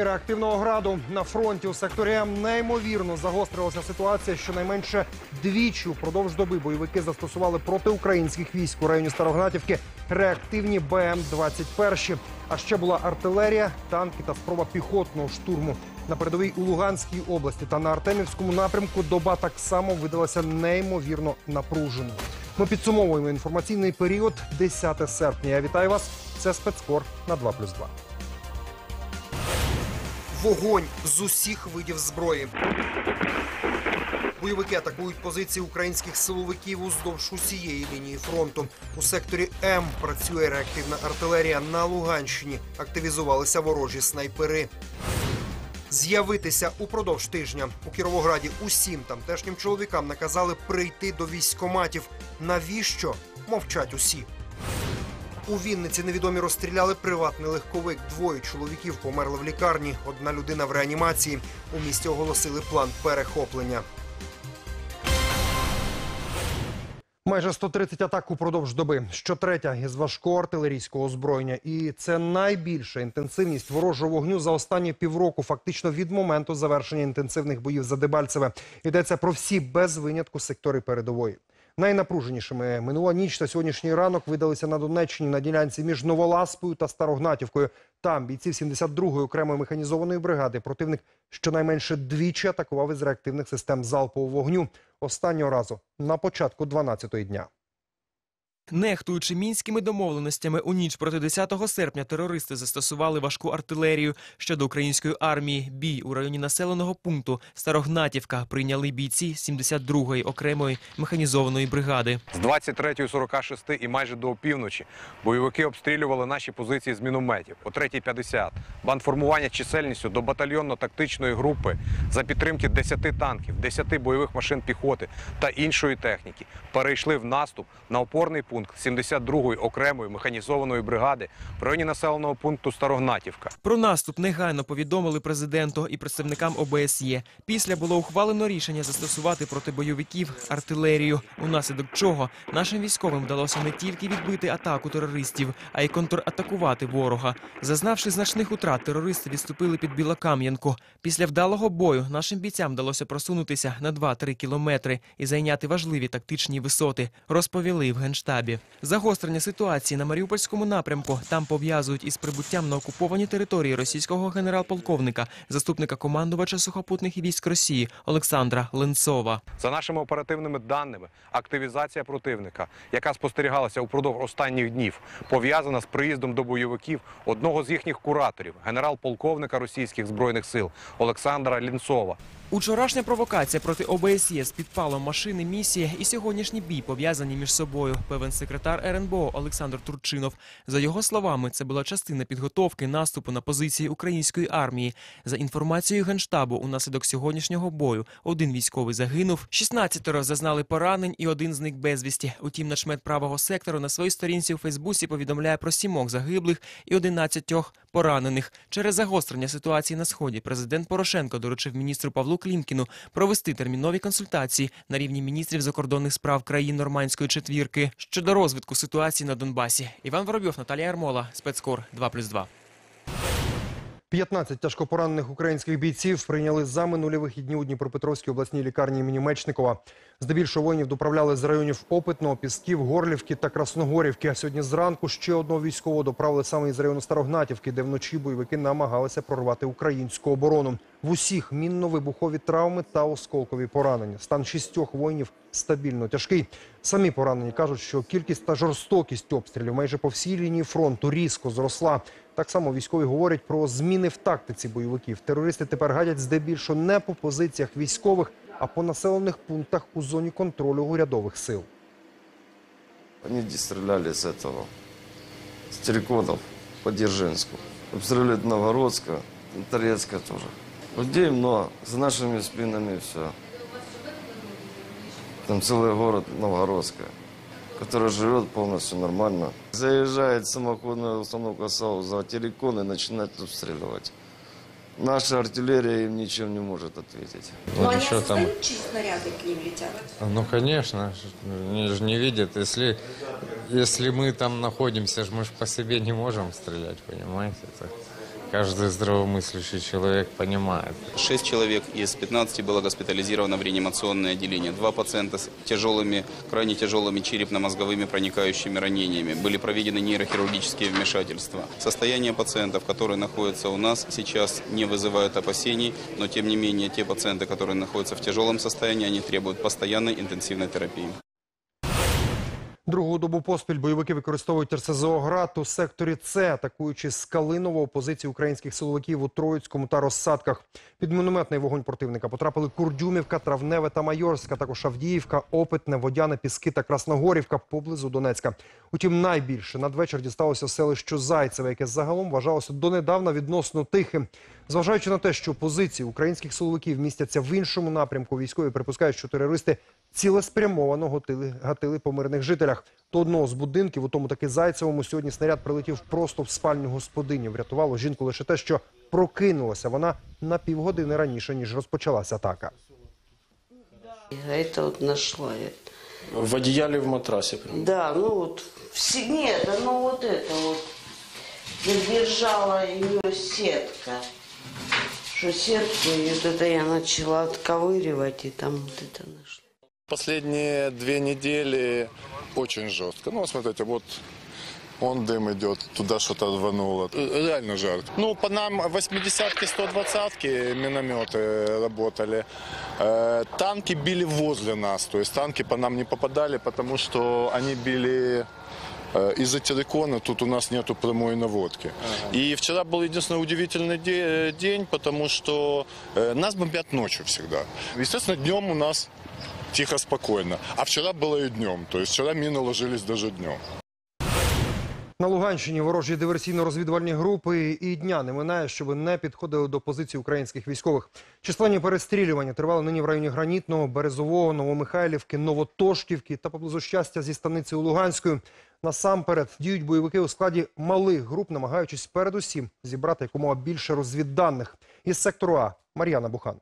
вогні реактивного граду на фронті у секторі М неймовірно загострилася ситуація. Щонайменше двічі упродовж доби бойовики застосували проти українських військ у районі Старогнатівки реактивні БМ-21. А ще була артилерія, танки та спроба піхотного штурму. На передовій у Луганській області та на Артемівському напрямку доба так само видалася неймовірно напруженою. Ми підсумовуємо інформаційний період 10 серпня. Я вітаю вас. Це спецкор на 2+,2. Вогонь з усіх видів зброї. Бойовики атакують позиції українських силовиків уздовж усієї лінії фронту. У секторі М працює реактивна артилерія. На Луганщині активізувалися ворожі снайпери. З'явитися упродовж тижня у Кіровограді усім тамтешнім чоловікам наказали прийти до військкоматів. Навіщо мовчать усі? У Вінниці невідомі розстріляли приватний легковик. Двоє чоловіків померли в лікарні. Одна людина в реанімації. У місті оголосили план перехоплення. Майже 130 атак упродовж доби. Щотретя із важкого артилерійського озброєння. І це найбільша інтенсивність ворожого вогню за останні півроку, фактично від моменту завершення інтенсивних боїв за Дебальцеве. Йдеться про всі без винятку сектори передової. Найнапруженішими минула ніч та сьогоднішній ранок видалися на Донеччині на ділянці між Новоласпою та Старогнатівкою. Там бійців 72-ї окремої механізованої бригади противник щонайменше двічі атакував із реактивних систем залпового вогню. Останнього разу на початку 12-ї дня. Нехтуючи мінськими домовленостями, у ніч проти 10 серпня терористи застосували важку артилерію щодо української армії. Бій у районі населеного пункту Старогнатівка прийняли бійці 72-ї окремої механізованої бригади. З 23.46 і майже до опівночі бойовики обстрілювали наші позиції з мінометів о 3.50. Бандформування чисельністю до батальйонно-тактичної групи за підтримки 10 танків, 10 бойових машин піхоти та іншої техніки перейшли в наступ на опорний пункт 72-ї окремої механізованої бригади в районі населеного пункту Старогнатівка. Про наступ негайно повідомили президенту і представникам ОБСЄ. Після було ухвалено рішення застосувати проти бойовиків артилерію, унаслідок чого нашим військовим вдалося не тільки відбити атаку терористів, а й контратакувати ворога. Зазнавши значних утрат, терористи відступили під Білокам'янку. Після вдалого бою нашим бійцям вдалося просунутися на 2-3 кілометри і зайняти важливі тактичні висоти, розповіли в генштабі. Загострення ситуації на Маріупольському напрямку там пов'язують із прибуттям на окуповані території російського генерал-полковника, заступника командувача сухопутних військ Росії Олександра Ленцова. За нашими оперативними даними, активізація противника, яка спостерігалася упродовж останніх днів, пов'язана з приїздом до бойовиків одного з їхніх кураторів, генерал-полковника російських збройних сил Олександра Лінцова. Учорашня провокація проти ОБСЄ з підпалом машини місії і сьогоднішній бій пов'язані між собою. Певен секретар РНБО Олександр Турчинов. За його словами, це була частина підготовки наступу на позиції української армії. За інформацією генштабу, унаслідок сьогоднішнього бою один військовий загинув, 16 зазнали поранень і один зник безвісті. Утім, начмет правого сектору на своїй сторінці у Фейсбуці повідомляє про сімох загиблих і 11 поранених. Через загострення ситуації на сході президент Порошенко доручив міністру Павлу Клімкіну провести термінові консультації на рівні міністрів закордонних справ країн нормандської четвірки щодо розвитку ситуації на Донбасі. Іван Воробйов, Наталія Армола, спецкор 2+,2. 15 тяжкопоранених українських бійців прийняли за минулі вихідні у Дніпропетровській обласній лікарні імені Мечникова. Здебільшого воїнів доправляли з районів Опитного, Пісків, Горлівки та Красногорівки. А сьогодні зранку ще одного військового доправили саме із району Старогнатівки, де вночі бойовики намагалися прорвати українську оборону. В усіх мінно-вибухові травми та осколкові поранення. Стан шістьох воїнів стабільно тяжкий. Самі поранені кажуть, що кількість та жорстокість обстрілів майже по всій лінії фронту різко зросла. Так само військові говорять про зміни в тактиці бойовиків. Терористи тепер гадять здебільшого не по позиціях військових, а по населених пунктах у зоні контролю урядових сил. Они стреляли с этого, с Тереконов по Дзержинску. Обстреливали Новгородска, Торецка тоже. Людей много, за нашими спинами все. Там целый город Новгородская, который живет полностью нормально. Заезжает самоходная установка САУ за Терекон и начинает обстреливать. Наша артиллерия им ничем не может ответить. Но Вот они еще там, чьи снаряды к ним летят? ну конечно, они же не видят, если, если мы там находимся, ж мы же по себе не можем стрелять, понимаете? Это каждый здравомыслящий человек понимает. Шесть человек из 15 было госпитализировано в реанимационное отделение. Два пациента с тяжелыми, крайне тяжелыми черепно-мозговыми проникающими ранениями. Были проведены нейрохирургические вмешательства. Состояние пациентов, которые находятся у нас сейчас, не вызывает опасений, но тем не менее те пациенты, которые находятся в тяжелом состоянии, они требуют постоянной интенсивной терапии. Другу добу поспіль бойовики використовують РСЗО «Град» у секторі С, атакуючи з Калиново українських силовиків у Троїцькому та Розсадках. Під мінометний вогонь противника потрапили Курдюмівка, Травневе та Майорська, також Авдіївка, Опитне, Водяне, Піски та Красногорівка поблизу Донецька. Утім, найбільше надвечір дісталося селищу Зайцеве, яке загалом вважалося донедавна відносно тихим. Зважаючи на те, що позиції українських силовиків містяться в іншому напрямку, військові припускають, що терористи цілеспрямовано готили, гатили по мирних жителях. До одного з будинків, у тому таки Зайцевому, сьогодні снаряд прилетів просто в спальню господині. Врятувало жінку лише те, що прокинулася вона на півгодини раніше, ніж розпочалася атака. А это вот нашла я. В одеяле в матрасе прям. Да, ну вот, все, нет, ну вот это вот, задержала ее сетка. Что сетку, и вот это я начала отковыривать, и там вот это нашла. Последние две недели очень жестко. Ну, смотрите, вот он дым идет, туда что-то рвануло. Реально жарко. Ну, по нам 80-ки, 120-ки минометы работали. Э, танки били возле нас, то есть танки по нам не попадали, потому что они били э, из-за террикона, тут у нас нету прямой наводки. И вчера был единственный удивительный де- день, потому что э, нас бомбят ночью всегда. Естественно, днем у нас тихо, спокойно. А вчера было и днем. То есть вчера мины ложились даже днем. На Луганщині ворожі диверсійно-розвідувальні групи і дня не минає, щоб не підходили до позицій українських військових. Численні перестрілювання тривали нині в районі Гранітного, Березового, Новомихайлівки, Новотошківки та поблизу щастя зі станицею Луганською. Насамперед діють бойовики у складі малих груп, намагаючись передусім зібрати якомога більше розвідданих. Із сектору А Мар'яна Бухан.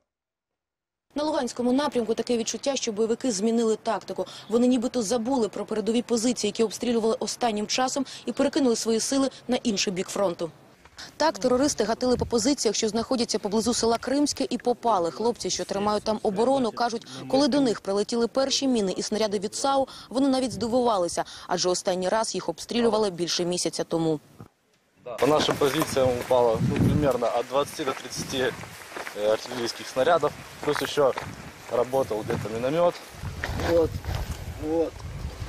На Луганському напрямку таке відчуття, що бойовики змінили тактику. Вони нібито забули про передові позиції, які обстрілювали останнім часом, і перекинули свої сили на інший бік фронту. Так, терористи гатили по позиціях, що знаходяться поблизу села Кримське, і попали. Хлопці, що тримають там оборону, кажуть, коли до них прилетіли перші міни і снаряди від САУ, вони навіть здивувалися, адже останній раз їх обстрілювали більше місяця тому. По нашим позициям упало ну, примерно от 20 до 30 э, артиллерийских снарядов. Плюс еще работал где-то миномет. Вот, вот,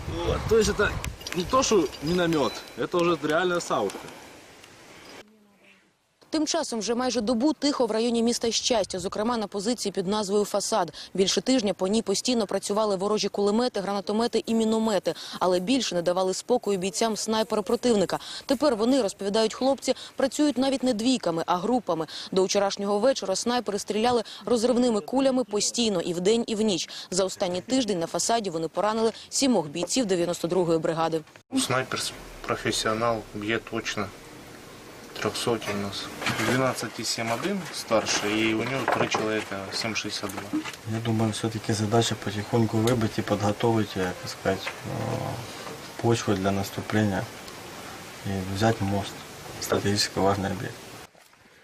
вот. То есть это не то, что миномет, это уже реальная саушка. Тим часом вже майже добу тихо в районі міста Щастя, зокрема на позиції під назвою Фасад. Більше тижня по ній постійно працювали ворожі кулемети, гранатомети і міномети, але більше не давали спокою бійцям снайпера противника. Тепер вони розповідають хлопці, працюють навіть не двійками, а групами. До вчорашнього вечора снайпери стріляли розривними кулями постійно і вдень, і в ніч. За останній тиждень на фасаді вони поранили сімох бійців 92-ї бригади. Снайпер профессионал, бьет точно. Трехсотый у нас. 12,71 старший, и у него три человека 7,62. Я думаю, все-таки задача потихоньку выбыть и подготовить, э, так сказать, э, почву для наступления и взять мост. Стратегически важный объект.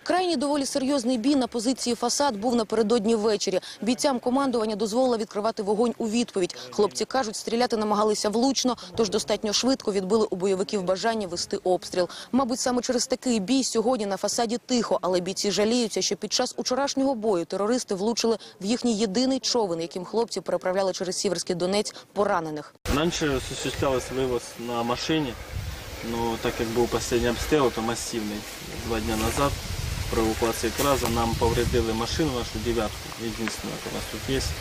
Крайній доволі серйозний бій на позиції фасад був напередодні ввечері. Бійцям командування дозволило відкривати вогонь у відповідь. Хлопці кажуть, стріляти намагалися влучно, тож достатньо швидко відбили у бойовиків бажання вести обстріл. Мабуть, саме через такий бій сьогодні на фасаді тихо, але бійці жаліються, що під час учорашнього бою терористи влучили в їхній єдиний човен, яким хлопці переправляли через Сіверський Донець поранених. Раньше осуществлялся вывоз на машине, но так как был последний обстрел, то массивный, два дня назад, при эвакуации Краза, нам повредили машину нашу девятку, единственную, которая у нас тут есть,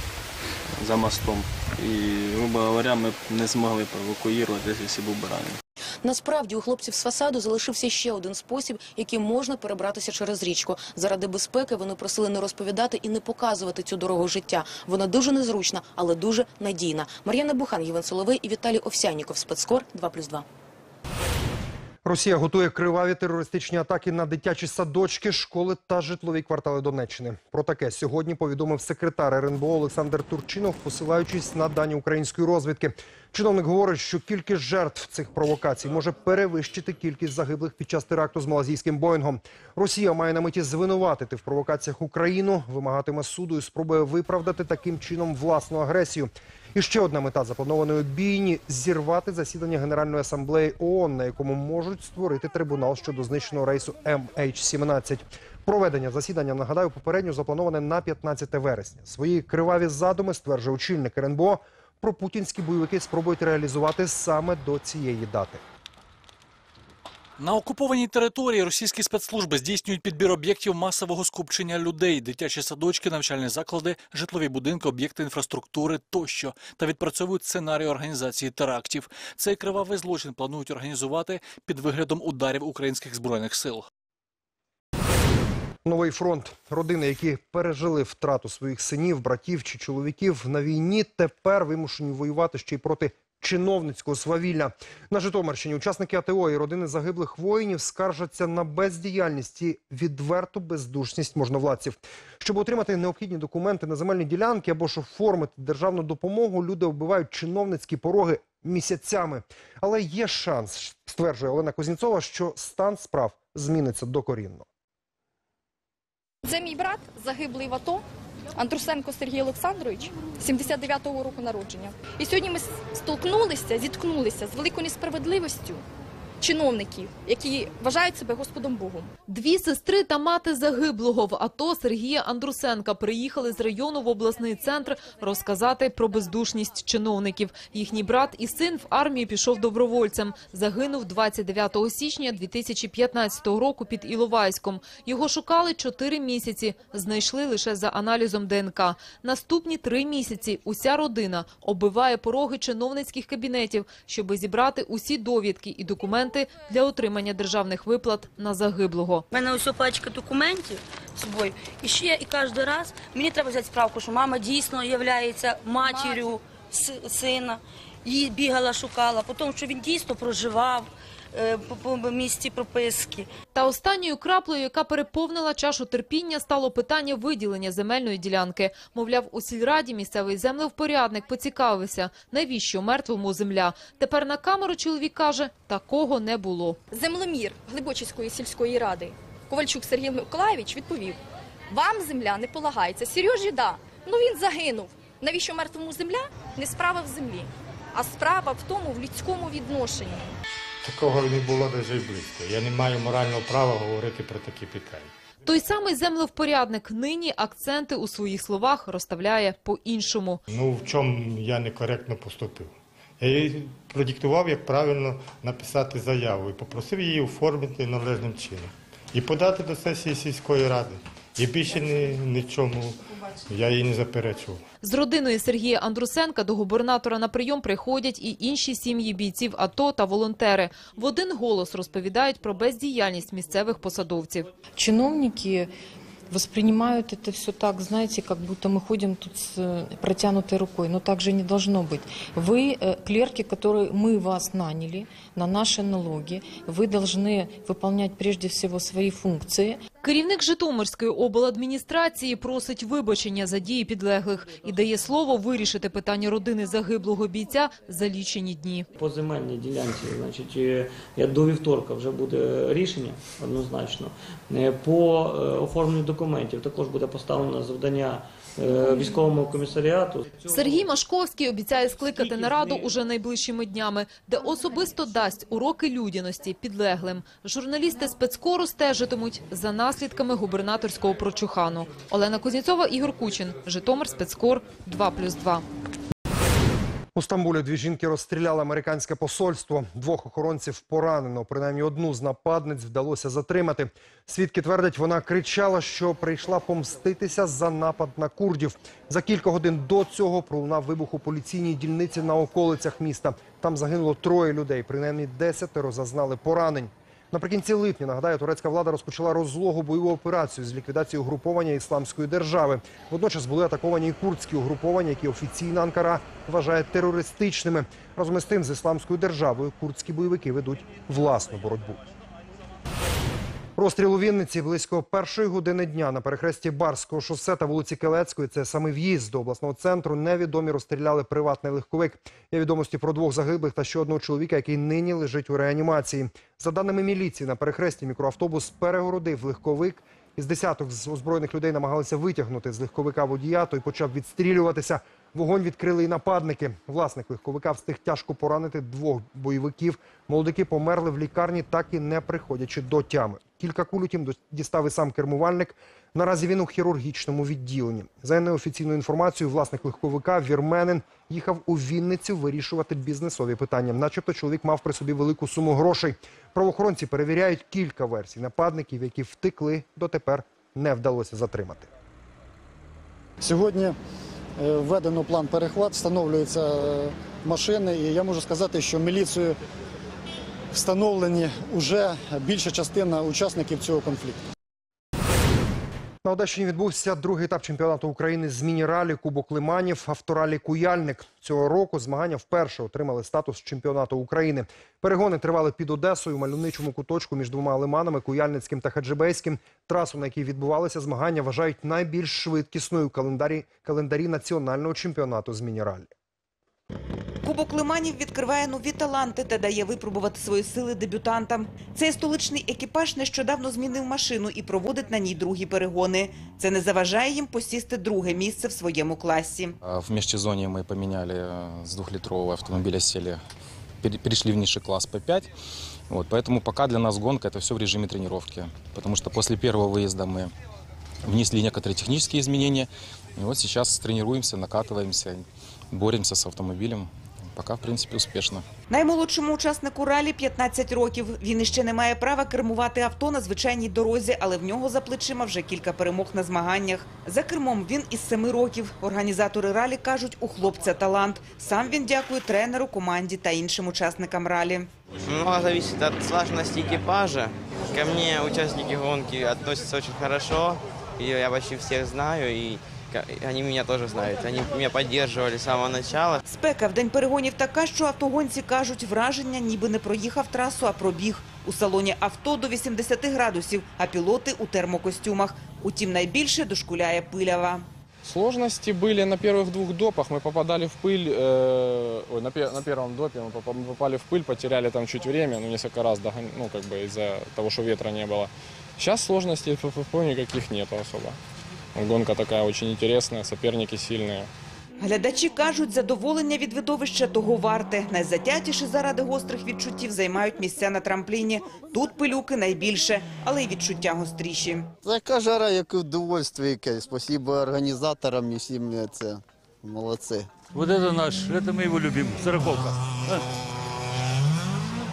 за мостом. И, грубо говоря, мы не змогли проэвакуировать, если був би ранений. Насправді у хлопців з фасаду залишився ще один спосіб, яким можна перебратися через річку. Заради безпеки вони просили не розповідати і не показувати цю дорогу життя. Вона дуже незручна, але дуже надійна. Мар'яна Бухан, Євген Соловей і Віталій Овсяніков. Спецкор 2+,2. Росія готує криваві терористичні атаки на дитячі садочки, школи та житлові квартали Донеччини. Про таке сьогодні повідомив секретар РНБО Олександр Турчинов, посилаючись на дані української розвідки. Чиновник говорить, що кількість жертв цих провокацій може перевищити кількість загиблих під час теракту з малазійським Боїнгом. Росія має на меті звинуватити в провокаціях Україну, вимагатиме суду і спробує виправдати таким чином власну агресію. І ще одна мета запланованої бійні зірвати засідання Генеральної асамблеї ООН, на якому можуть створити трибунал щодо знищеного рейсу MH17. Проведення засідання нагадаю попередньо заплановане на 15 вересня. Свої криваві задуми стверджує очільник РНБО. Пропутінські бойовики спробують реалізувати саме до цієї дати. На окупованій території російські спецслужби здійснюють підбір об'єктів масового скупчення людей, дитячі садочки, навчальні заклади, житлові будинки, об'єкти інфраструктури тощо та відпрацьовують сценарій організації терактів. Цей кривавий злочин планують організувати під виглядом ударів українських збройних сил. Новий фронт. Родини, які пережили втрату своїх синів, братів чи чоловіків на війні, тепер вимушені воювати ще й проти чиновницького свавілля. На Житомирщині учасники АТО і родини загиблих воїнів скаржаться на бездіяльність і відверту бездушність можновладців. Щоб отримати необхідні документи на земельні ділянки або ж оформити державну допомогу, люди вбивають чиновницькі пороги місяцями. Але є шанс, стверджує Олена Кузнєцова, що стан справ зміниться докорінно. Це мій брат, загиблий в АТО, Андрусенко Сергій Олександрович, 79-го року народження. І сьогодні ми столкнулися, зіткнулися з великою несправедливістю чиновників, які вважають себе Господом Богом. Дві сестри та мати загиблого в АТО Сергія Андрусенка приїхали з району в обласний центр розказати про бездушність чиновників. Їхній брат і син в армію пішов добровольцем. Загинув 29 січня 2015 року під Іловайськом. Його шукали чотири місяці. Знайшли лише за аналізом ДНК. Наступні три місяці уся родина оббиває пороги чиновницьких кабінетів, щоби зібрати усі довідки і документи для отримання державних виплат на загиблого. У мене ось пачка документів з собою. І ще і кожен раз мені треба взяти справку, що мама дійсно є матір'ю сина. Її бігала, шукала, потім, що він дійсно проживав по, по місці прописки. Та останньою краплею, яка переповнила чашу терпіння, стало питання виділення земельної ділянки. Мовляв, у сільраді місцевий землевпорядник поцікавився, навіщо мертвому земля. Тепер на камеру чоловік каже, такого не було. Землемір Глибочицької сільської ради Ковальчук Сергій Миколаєвич відповів: вам земля не полагається. Сережі, да. Ну він загинув. Навіщо мертвому земля? Не справа в землі, а справа в тому, в людському відношенні. Такого не було навіть і близько. Я не маю морального права говорити про такі питання. Той самий землевпорядник нині акценти у своїх словах розставляє по-іншому. Ну, в чому я некоректно поступив? Я їй продиктував, як правильно написати заяву і попросив її оформити належним чином. І подати до сесії сільської ради. І більше ні, нічому я їй не заперечував. З родиною Сергія Андрусенка до губернатора на прийом приходять і інші сім'ї бійців АТО та волонтери. В один голос розповідають про бездіяльність місцевих посадовців. Чиновники воспринимают это все так, знаете, как будто мы ходим тут с э, протянутой рукой. Но так же не должно быть. Вы, э, клерки, которые мы вас наняли на наши налоги, вы должны выполнять прежде всего свои функции. Керівник Житомирської обладміністрації просить вибачення за дії підлеглих і дає слово вирішити питання родини загиблого бійця за лічені дні. По земельній ділянці, значить, е, я до вівторка вже буде рішення однозначно. Е, По е, оформленню документів також буде поставлено завдання військовому комісаріату. Сергій Машковський обіцяє скликати нараду уже найближчими днями, де особисто дасть уроки людяності підлеглим. Журналісти спецкору стежитимуть за наслідками губернаторського прочухану. Олена Кузнєцова, Ігор Кучин, Житомир, спецкор 2+,2. У Стамбулі дві жінки розстріляли американське посольство. Двох охоронців поранено. Принаймні одну з нападниць вдалося затримати. Свідки твердять, вона кричала, що прийшла помститися за напад на курдів. За кілька годин до цього пролунав вибух у поліційній дільниці на околицях міста. Там загинуло троє людей. Принаймні десятеро зазнали поранень. Наприкінці липня, нагадаю, турецька влада розпочала розлогу бойову операцію з ліквідації угруповання ісламської держави. Водночас були атаковані і курдські угруповання, які офіційна Анкара вважає терористичними. Разом із тим, з ісламською державою курдські бойовики ведуть власну боротьбу. Розстріл у Вінниці близько першої години дня на перехресті Барського шосе та вулиці Келецької. Це саме в'їзд до обласного центру. Невідомі розстріляли приватний легковик. Є відомості про двох загиблих та ще одного чоловіка, який нині лежить у реанімації. За даними міліції, на перехресті мікроавтобус перегородив легковик. Із десяток з озброєних людей намагалися витягнути з легковика водія. Той почав відстрілюватися. Вогонь відкрили і нападники. Власник легковика встиг тяжко поранити двох бойовиків. Молодики померли в лікарні, так і не приходячи до тями. Кілька куль утім дістав і сам кермувальник. Наразі він у хірургічному відділенні. За неофіційною інформацією, власник легковика вірменин їхав у Вінницю вирішувати бізнесові питання. Начебто чоловік мав при собі велику суму грошей. Правоохоронці перевіряють кілька версій нападників, які втекли, дотепер не вдалося затримати. Сьогодні введено план перехват, встановлюються е, машини, і я можу сказати, що міліцією встановлені вже більша частина учасників цього конфлікту. На Одещині відбувся другий етап чемпіонату України з міні-ралі Кубок Лиманів. Авторалі Куяльник цього року змагання вперше отримали статус чемпіонату України. Перегони тривали під Одесою у мальовничому куточку між двома лиманами Куяльницьким та Хаджибейським. Трасу, на якій відбувалися змагання, вважають найбільш швидкісною в календарі календарі національного чемпіонату з міні-ралі. Кубок Лиманів відкриває нові таланти та дає випробувати свої сили дебютантам. Цей столичний екіпаж нещодавно змінив машину і проводить на ній другі перегони. Це не заважає їм посісти друге місце в своєму класі. А В межсезонье мы поменяли э, с двухлитрового автомобиля, сели, пере- перешли в низший класс P5. Вот, поэтому пока для нас гонка это все в режиме тренировки. Потому что после первого выезда мы внесли некоторые технические изменения. И вот сейчас тренируемся, накатываемся, боремся с автомобилем. Пока, в принципе, успешно. Наймолодшому учаснику ралі 15 років. Він іще не має права кермувати авто на звичайній дорозі, але в нього за плечима вже кілька перемог на змаганнях. За кермом він із 7 років. Організатори ралі кажуть, у хлопця талант. Сам він дякує тренеру, команді та іншим учасникам ралі. Много зависит от слаженности экипажа. Ко мне участники гонки относятся очень хорошо. Я почти всех знаю, и ка- они меня тоже знают. Они меня поддерживали с самого начала. Спека в день перегонів така, що автогонці кажуть, враження ніби не проїхав трасу, а пробіг. У салоні авто до 80 градусів, а пілоти у термокостюмах. Утім, найбільше дошкуляє пилява. Сложности были на первых двух допах. Мы попадали в пыль, э, ой, на, пе- на первом допе мы попа- мы попали в пыль, потеряли там чуть время, ну, несколько раз, догон- ну, как бы из-за того, что ветра не было. Сейчас сложностей в ФФП никаких нету особо. Гонка такая очень интересная, соперники сильные. Глядачі кажуть, задоволення від видовища того варте. Найзатятіші заради гострих відчуттів займають місця на трампліні. Тут пилюки найбільше, але й відчуття гостріші. Така жара, як і удовольствие якесь. Спасибо організаторам і всім це. Молодці. Вот это наш, это мы его любим, сороковка. А?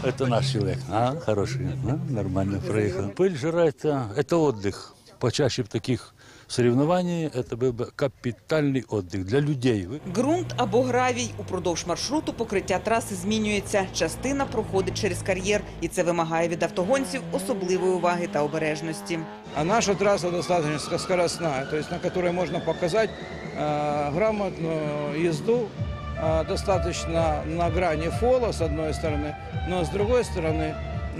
Это наш человек, а, хороший, а? нормально проехал. Пыль, жара, это, это отдых. Почаще в таких соревнований это был бы капитальный отдых для людей. Вы- Ґрунт або гравій. Упродовж маршруту покриття траси змінюється. Частина проходить через кар'єр, і це вимагає від автогонців особливої уваги та обережності. А наша трасса достаточно скоростная, то есть на которой можно показать э, грамотную езду, э, достаточно на грани фола с одной стороны, но с другой стороны э,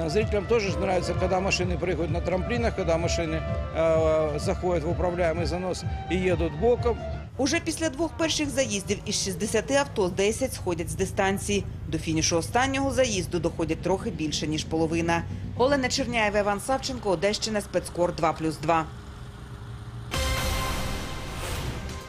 зрителям тоже ж нравится, когда машины прыгают на трамплинах, когда машины э, заходят в управляемый занос и едут боком. Уже після двох перших заїздів із 60 авто 10 сходять з дистанції. До фінішу останнього заїзду доходять трохи більше, ніж половина. Олена Черняєва, Іван Савченко, Одещина, спецкор 2+,2.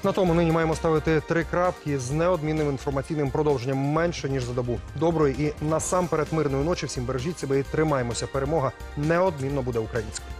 На тому нині маємо ставити три крапки з неодмінним інформаційним продовженням менше ніж за добу. Доброї і насамперед мирної ночі. Всім бережіть себе і тримаємося. Перемога неодмінно буде українською.